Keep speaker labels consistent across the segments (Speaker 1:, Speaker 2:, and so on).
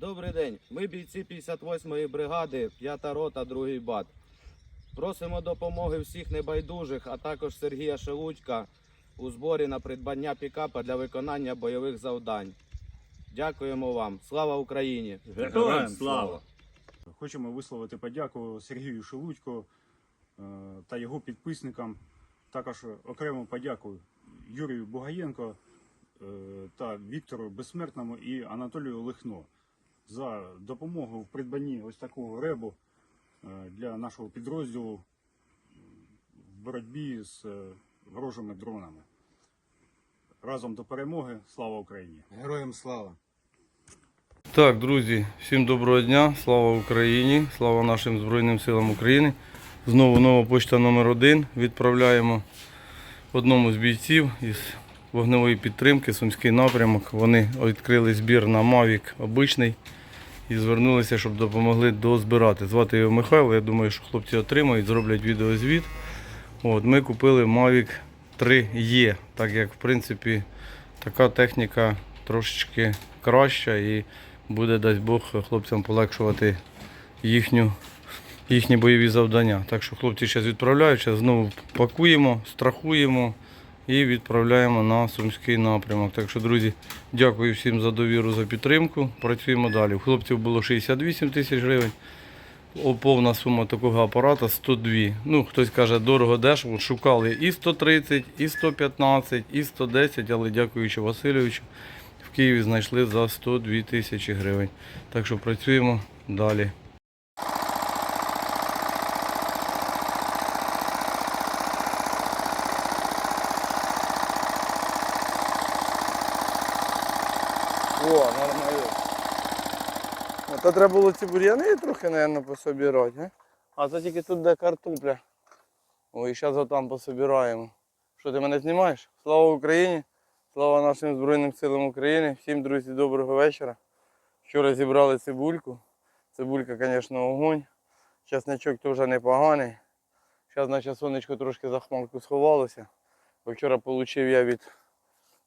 Speaker 1: Добрий день. Ми бійці 58-ї бригади, 5-та рота, 2-й бат. Просимо допомоги всіх небайдужих, а також Сергія Шелудька у зборі на придбання пікапа для виконання бойових завдань. Дякуємо вам. Слава Україні!
Speaker 2: Героям слава! Хочемо висловити подяку Сергію Шелудько е, та його підписникам. Також окрему подяку Юрію Бугаєнко е, та Віктору Безсмертному і Анатолію Лихно за допомогу в придбанні ось такого ребу е, для нашого підрозділу в боротьбі з е, ворожими дронами. Разом до перемоги! Слава Україні!
Speaker 3: Героям слава!
Speaker 4: Так, друзі, всім доброго дня, слава Україні, слава нашим Збройним силам України. Знову нова почта номер 1 відправляємо одному з бійців із вогневої підтримки, Сумський напрямок. Вони відкрили збір на Mavic обичний і звернулися, щоб допомогли дозбирати. Звати його Михайло, я думаю, що хлопці отримають, зроблять відеозвіт. От, ми купили Mavic 3E, так як в принципі така техніка трошечки краща і буде, дасть Бог, хлопцям полегшувати їхню, їхні бойові завдання. Так що хлопці зараз відправляють, зараз знову пакуємо, страхуємо і відправляємо на Сумський напрямок. Так що, друзі, дякую всім за довіру, за підтримку. Працюємо далі. У хлопців було 68 тисяч гривень. Повна сума такого апарата 102. Ну, хтось каже, дорого дешево. Шукали і 130, і 115, і 110, але дякуючи Васильовичу, в Києві знайшли за 102 тисячі гривень. Так що працюємо далі.
Speaker 5: О, нормально. Та треба було ці бур'яни трохи, мабуть, пособирати, а? Це тільки тут де картопля. Ой, зараз там пособираємо. Що ти мене знімаєш? Слава Україні! Слава нашим Збройним силам України. Всім, друзі, доброго вечора. Вчора зібрали цибульку. Цибулька, звісно, огонь. Часничок теж непоганий. Зараз наче сонечко трошки за хмарку сховалося. Бо вчора отримав я від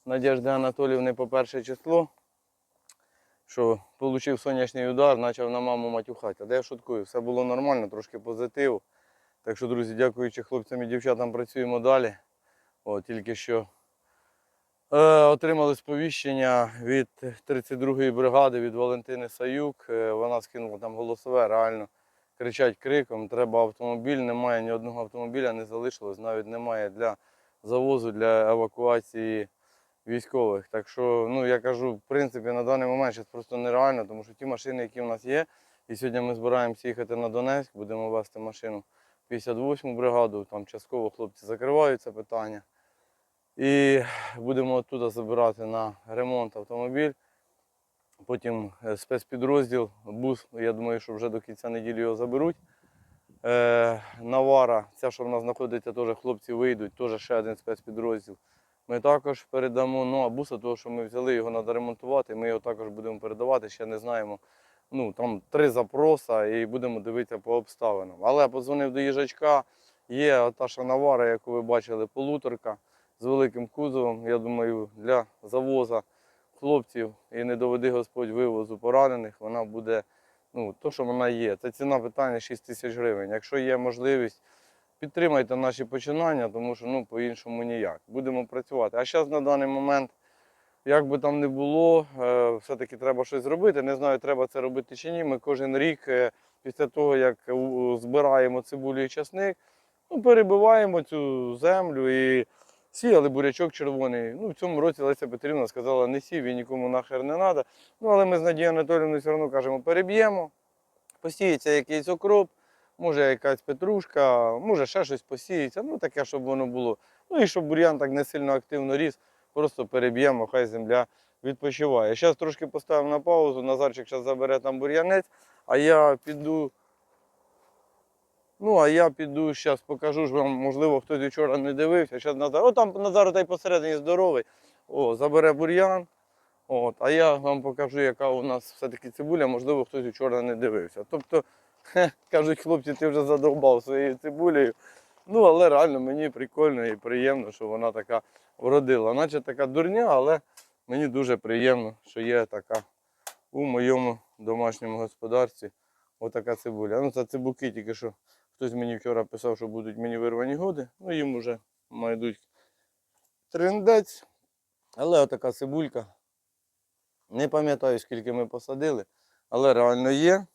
Speaker 5: Надежди Анатоліївни по перше число що отримав сонячний удар, почав на маму матюхати. А де я шуткую? Все було нормально, трошки позитиву. Так що, друзі, дякуючи хлопцям і дівчатам, працюємо далі. О, тільки що е, отримали сповіщення від 32-ї бригади, від Валентини Саюк. Е, вона скинула там голосове, реально кричать криком, треба автомобіль, немає ні одного автомобіля, не залишилось, навіть немає для завозу, для евакуації військових. Так що, ну я кажу, в принципі, на даний момент зараз просто нереально, тому що ті машини, які в нас є, і сьогодні ми збираємося їхати на Донецьк, будемо вести машину 58-му бригаду, там частково хлопці закривають це питання. І будемо оттуда забирати на ремонт автомобіль. Потім е, спецпідрозділ, бус, я думаю, що вже до кінця неділі його заберуть. Е, Навара, ця, що в нас знаходиться, теж хлопці вийдуть, теж ще один спецпідрозділ. Ми також передамо. Ну, а буса, того, що ми взяли, його треба ремонтувати, ми його також будемо передавати, ще не знаємо. Ну, там три запроса і будемо дивитися по обставинам. Але подзвонив до їжачка, є та ж навара, яку ви бачили, полуторка з великим кузовом. Я думаю, для завоза хлопців і не доведи Господь вивозу поранених, вона буде, ну, то, що вона є. Це ціна питання 6 тисяч гривень. Якщо є можливість, підтримайте наші починання, тому що ну, по-іншому ніяк. Будемо працювати. А зараз на даний момент, як би там не було, е, все-таки треба щось зробити. Не знаю, треба це робити чи ні. Ми кожен рік, е, після того, як збираємо цибулю і часник, ну, перебиваємо цю землю і сіяли бурячок червоний. Ну, в цьому році Леся Петрівна сказала, не сів, він нікому нахер не треба. Ну, але ми з Надією Анатоліївною все одно кажемо, переб'ємо, посіється якийсь окроп може якась петрушка, може ще щось посіється, ну таке, щоб воно було. Ну і щоб бур'ян так не сильно активно ріс, просто переб'ємо, хай земля відпочиває. Зараз трошки поставимо на паузу, Назарчик зараз забере там бур'янець, а я піду. Ну, а я піду зараз покажу ж вам, можливо, хтось вчора не дивився. Зараз Назар. О, там Назар та й посередині здоровий. О, забере бур'ян. От, а я вам покажу, яка у нас все-таки цибуля, можливо, хтось вчора не дивився. Тобто Кажуть, хлопці, ти вже задовбав своєю цибулею. Ну, але реально мені прикольно і приємно, що вона така вродила. Наче така дурня, але мені дуже приємно, що є така у моєму домашньому господарстві. Отака цибуля. Ну, це цибуки, тільки що хтось мені вчора писав, що будуть мені вирвані годи. Ну, їм вже майдуть трендець. Але отака цибулька. Не пам'ятаю, скільки ми посадили, але реально є.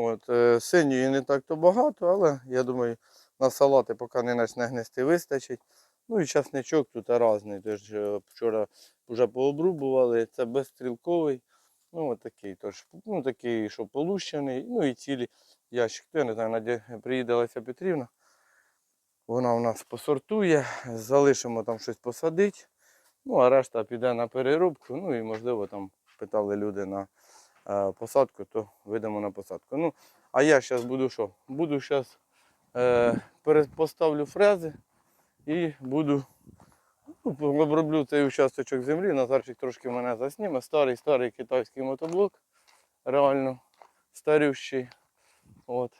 Speaker 5: От, е, синьої не так то багато, але я думаю, на салати, поки не почне гнести, вистачить. Ну і часничок тут різний. Тож е, вчора вже пообрубували. Це безстрілковий. Ну, от такий, тож, ну, такий, що полущений, ну і цілі ящик. Я не знаю, Надя приїде Леся Петрівна. Вона у нас посортує, залишимо там щось посадити. Ну, а решта піде на переробку. Ну і можливо там питали люди на посадку, то видамо на посадку. Ну, а я зараз буду що? Буду зараз е, поставлю фрези і буду ну, оброблю цей участочок землі. Назарчик трошки мене засніме. Старий, старий китайський мотоблок. Реально старющий. От.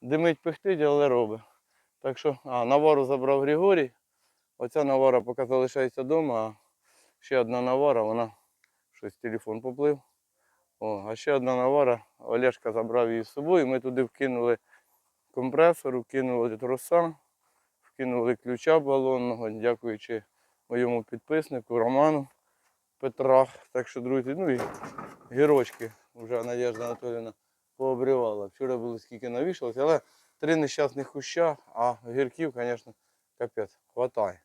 Speaker 5: Димить пихтить, але робить. Так що, а, навару забрав Григорій. Оця навара поки залишається вдома, а ще одна навара, вона щось телефон поплив. О, а ще одна навара, Олешка забрав її з собою. Ми туди вкинули компресор, вкинули троса, вкинули ключа балонного, дякуючи моєму підписнику Роману Петра. Так що, друзі, ну і гірочки вже Надежда Анатоліївна пообривала. Вчора було скільки навішалося, але три нещасних куща, а гірків, звісно, капець, хватає.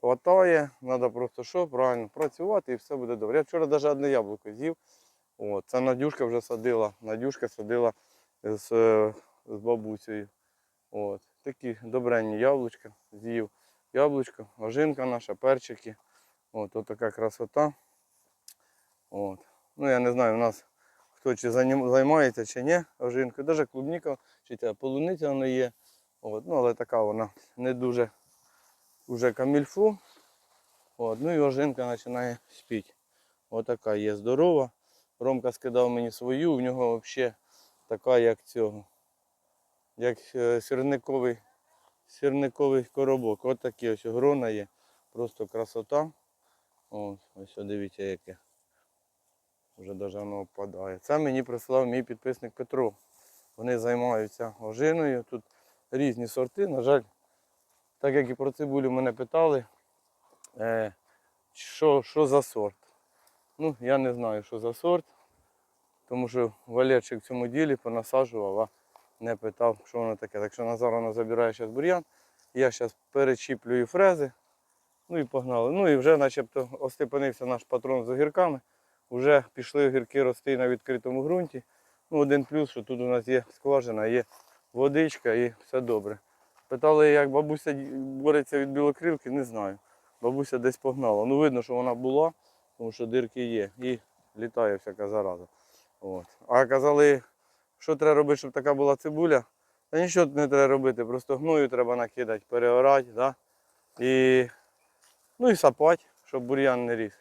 Speaker 5: Хватає, треба просто що, правильно працювати і все буде добре. Я вчора навіть одне яблуко з'їв. От, це Надюшка вже садила. Надюшка садила з, е, з бабусею. От, такі добренні яблучка з'їв. Яблучко, ожинка наша, перчики. От, от така красота. От. Ну я не знаю, у нас хто чи займається чи ні ожинкою. Навіть клубніка чи ця полуниця вона є. От, ну, але така вона не дуже уже камільфу. От, ну і ожинка починає спіти. Отака є здорова. Ромка скидав мені свою, в нього взагалі така, як цього. Як е, сірниковий, сірниковий коробок. От такі ось грона є. Просто красота. Ось, ось дивіться яке. Вже навіть воно впадає. Це мені прислав мій підписник Петро. Вони займаються ожиною. Тут різні сорти. На жаль, так як і про цибулю мене питали, е, що, що за сорт. Ну, я не знаю, що за сорт, тому що Валерчик в цьому ділі понасаджував, а не питав, що воно таке. Так що Назар воно забирає зараз бур'ян. Я зараз перечіплюю фрези. Ну і погнали. Ну і вже начебто остепенився наш патрон з огірками. Вже пішли огірки рости на відкритому ґрунті. Ну, один плюс, що тут у нас є скважина, є водичка і все добре. Питали, як бабуся бореться від білокрилки, не знаю. Бабуся десь погнала. Ну видно, що вона була, тому що дирки є. І літає всяка зараза. От. А казали, що треба робити, щоб така була цибуля. Та нічого не треба робити, просто гною треба накидати, переорати, да? і, ну і сапати, щоб бур'ян не ріс.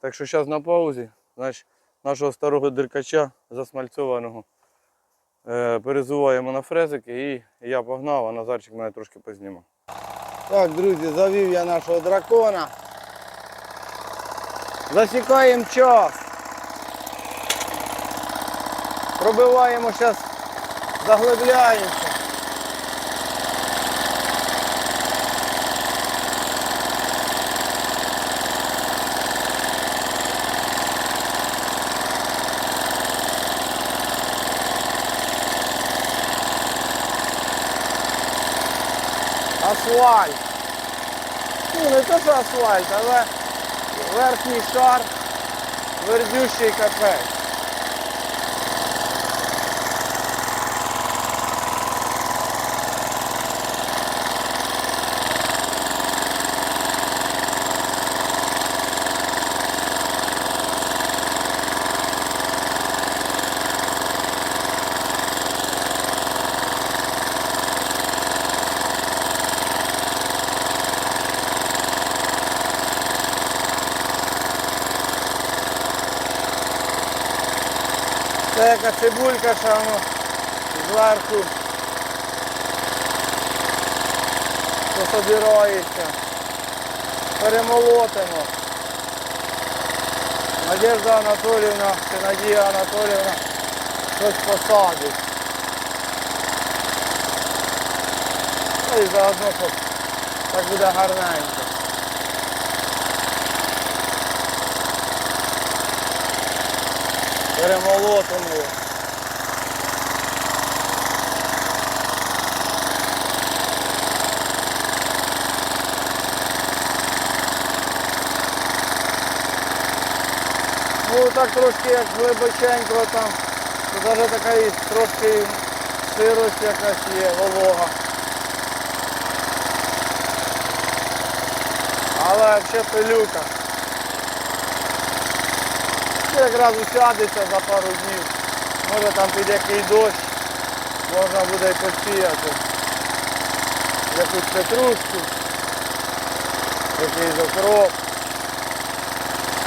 Speaker 5: Так що зараз на паузі, значить, нашого старого диркача засмальцьованого е, перезуваємо на фрезики і я погнав, а Назарчик мене трошки познімав. Так, друзі, завів я нашого дракона. Засікаємо час. Пробиваємо зараз, заглибляємося. Асфальт. Ну, не то, що асфальт, але верхній шар твердющий капець. Це яка цибулька, що воно зверху пособирається. Перемолотимо. Надежда Анатоліївна чи Надія Анатоліївна щось посадить. Ну і заодно, щоб так буде гарненько. Перемолотимо його. Ну так трошки як глибоченько там, то навіть така і трошки сирость якась є, волога. Але ще пилюка. Якраз усядеться за пару днів. Може там піде який дощ, можна буде й посіяти. Якусь петрушку, якийсь окроп.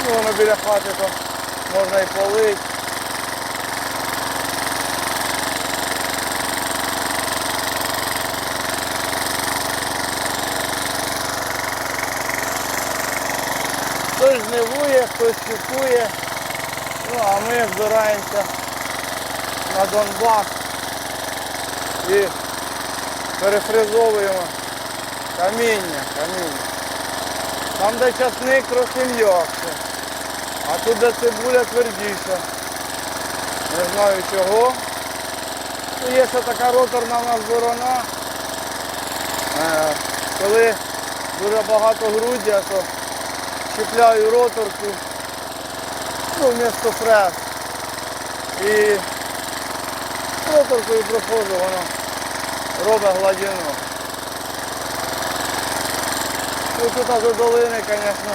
Speaker 5: Ну, воно біля хати то можна і полить. Хтось жнивує, хтось купує. Ну, а ми збираємося на Донбас і перефризовуємо каміння, каміння. Там, де часник трохи м'якше. А тут де цибуля твердіша. Не знаю чого. Ну, Є ще така роторна в нас борона. Е, Коли дуже багато груддя, то чіпляю роторку ну, вмісто фрез. І роторкою проходжу, воно робить гладину. Ну, тут у долини, звісно,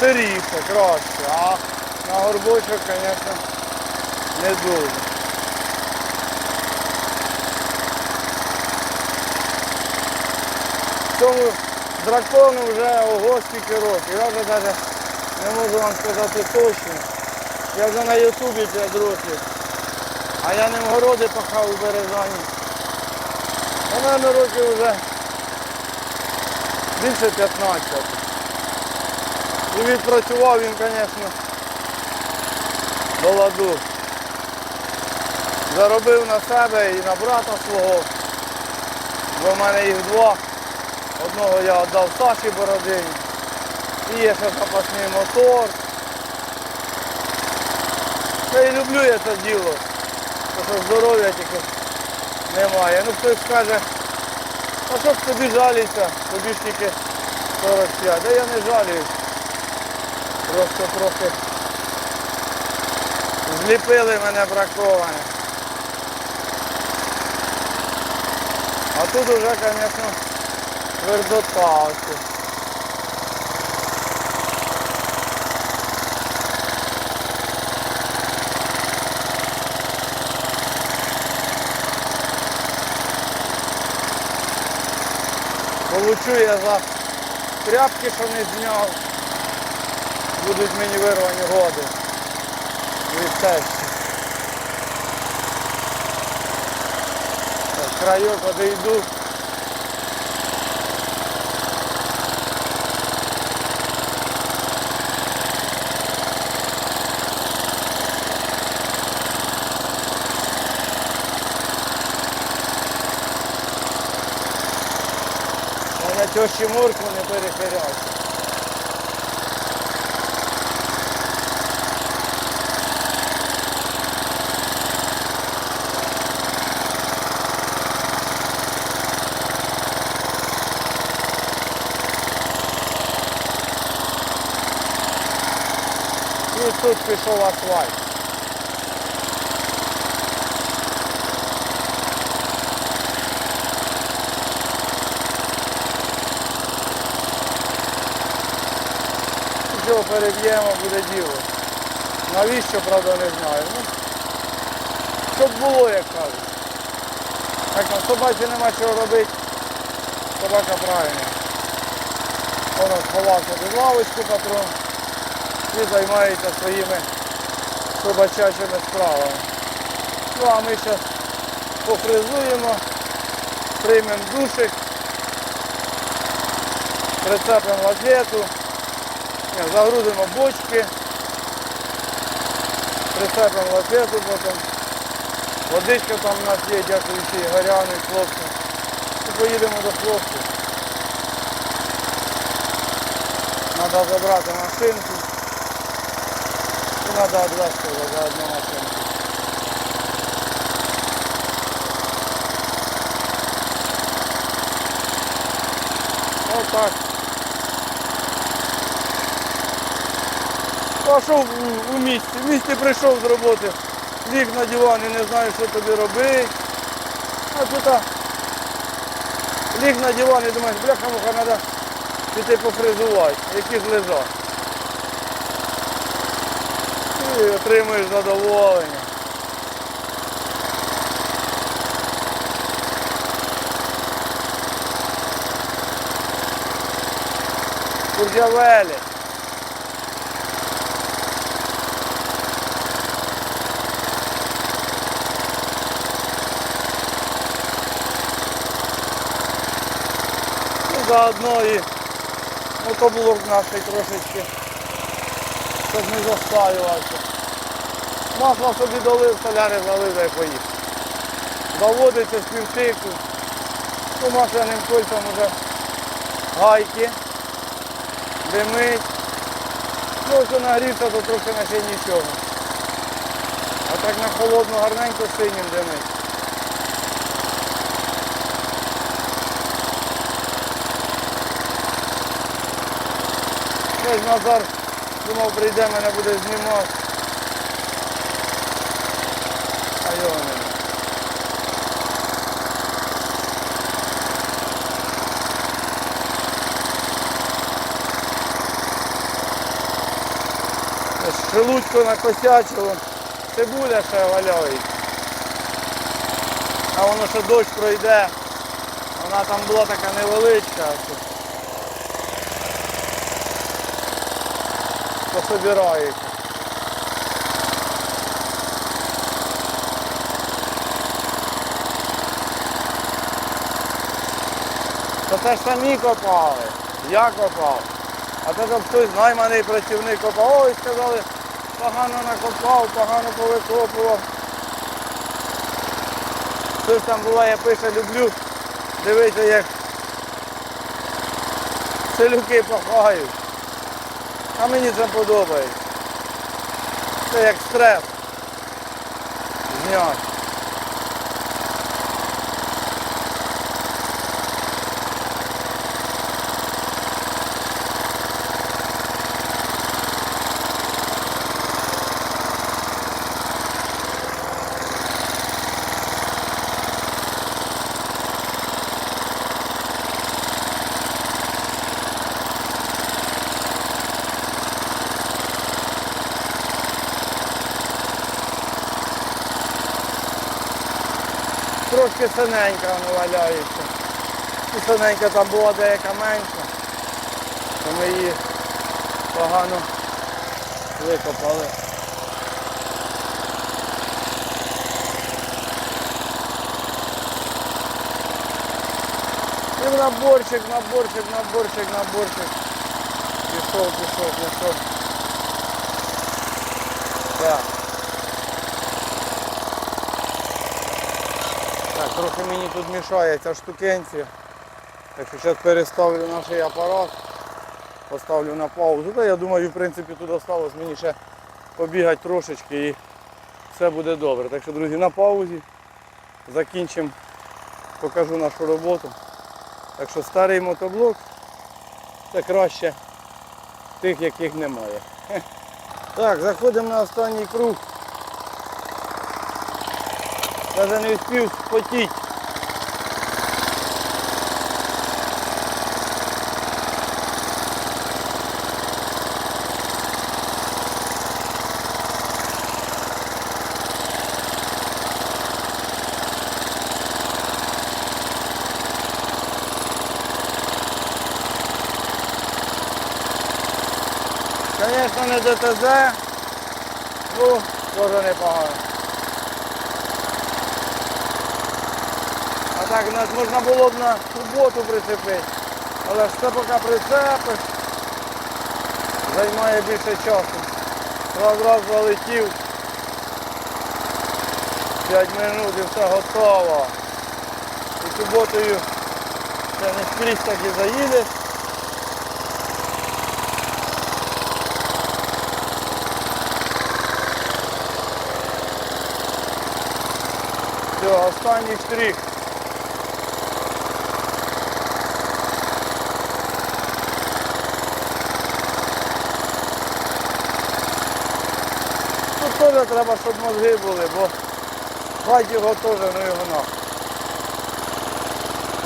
Speaker 5: сиріше, краще, а на горбочок, звісно, не дуже. Цьому дракону вже ого скільки років. Я вже навіть не можу вам сказати точно. Я вже на Ютубі 5 років. А я ним городи пахав у Березані. У мене років вже більше 15. І відпрацював він, звісно, до ладу. Заробив на себе і на брата свого. Бо в мене їх два. Одного я віддав Саші Бородині. Є ще запасний мотор. Та і люблю я це діло. Тому що здоров'я тільки немає. Ну хтось скаже, а що ж тобі жаліться, тобі ж тільки 45. Да я не жаліюсь. Просто трохи зліпили мене браковане. А тут уже, звісно, твердота ось. Я за тряпки, що не зняв. Будуть мені вирвані годи. Від. Так, крайок одійду. Мене тещі моркву не перехиряють. І тут пішов асфальт. Що переб'ємо, буде діло. Навіщо, правда, не знаю. Ну, щоб було, як кажуть. Так, на собаці нема чого робити. Собака правильна. Вона сховався під лавочку патрон і займається своїми собачачими справами. Ну а ми зараз пофризуємо, приймемо душик, прицепимо лафету, загрузимо бочки Прицепимо лапету потім. Водичка там у нас є, дякуючи Ігоряну і хлопцям. І поїдемо до хлопців. Треба забрати машинку. І треба відвезти вже за одну машинку. Отак. Пішов у, місті. В місті прийшов з роботи. Ліг на дивані, не знаю, що тобі робити. А тут ліг на диван думаєш, бляха муха треба піти пофризувати, які ж лежать. І отримуєш задоволення. Курдявелі. Заодно і мотоблок наш трошечки, щоб не застаювався. Масло собі долив, соляри залив й поїхав. Заводиться з півтику. Ну, машинним кольцем вже гайки, димить. Ну, ось нагрівся, то трохи наче нічого. А так на холодну гарненько синім димить. Ось Назар думав прийде, мене буде знімати. А його нема. Ось Шелудько накосячило. Цибуля ще валяється. А воно ще дощ пройде. Вона там була така невеличка. а що пособирається. То це ж самі копали. Я копав. А то там хтось найманий працівник копав. Ой, сказали, погано накопав, погано повикопував. Хтось там буває пише, люблю. Дивіться, як селюки пахають. А мені це подобається. Це як стрес. Зняти. Трошки синенька воно валяється. І синенька там була деяка менша. То ми її погано викопали. І в наборчик, наборчик, наборчик, наборчик. Пішов, пішов, пішов. Так. Трохи мені тут мішає ця штукенція. Так що зараз переставлю наш апарат, поставлю на паузу. Та я думаю, в принципі, тут осталось мені ще побігати трошечки і все буде добре. Так що, друзі, на паузі. Закінчимо, покажу нашу роботу. Так що старий мотоблок це краще тих, яких немає. Так, заходимо на останній круг. Даже не успів спотіти. Звісно, не ДТЗ, ну, теж непогано. Так нас можна було б на суботу прицепити. Але ж це поки прицепиш, займає більше часу. Раз раз залетів, 5 минут і все готово. І суботою це не скрізь так і заїдеш. Все, останній штрих. Тут теж треба, щоб мозги були, бо хай його теж, ну його нахуй.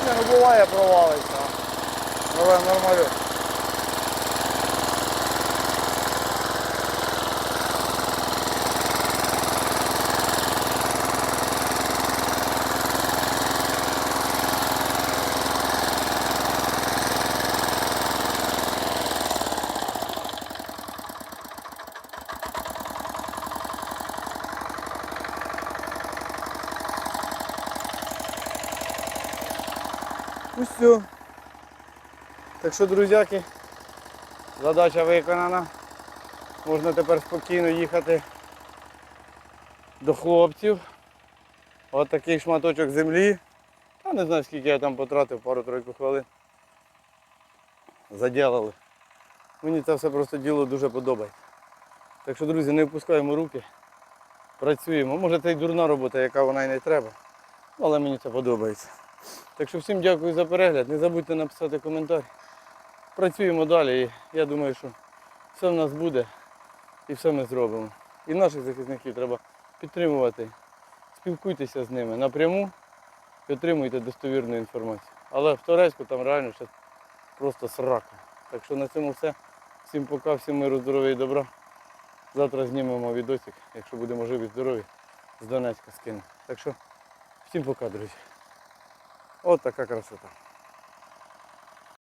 Speaker 5: Не, ну буває провалиться. Але нормально. Ну. Так що, друзяки, задача виконана. Можна тепер спокійно їхати до хлопців. От такий шматочок землі. Та не знаю скільки я там потратив, пару-тройку хвилин. Заділили. Мені це все просто діло дуже подобається. Так що, друзі, не впускаємо руки. Працюємо. Може це й дурна робота, яка вона і не треба. Але мені це подобається. Так що всім дякую за перегляд. Не забудьте написати коментар. Працюємо далі і я думаю, що все в нас буде і все ми зробимо. І наших захисників треба підтримувати. Спілкуйтеся з ними напряму і отримуйте достовірну інформацію. Але в Торецьку там реально ще просто срака. Так що на цьому все. Всім пока, всім миру, здоров'я і добра. Завтра знімемо відосик, якщо будемо живі, здорові, з Донецька скинемо. Так що всім пока, друзі. От така красота.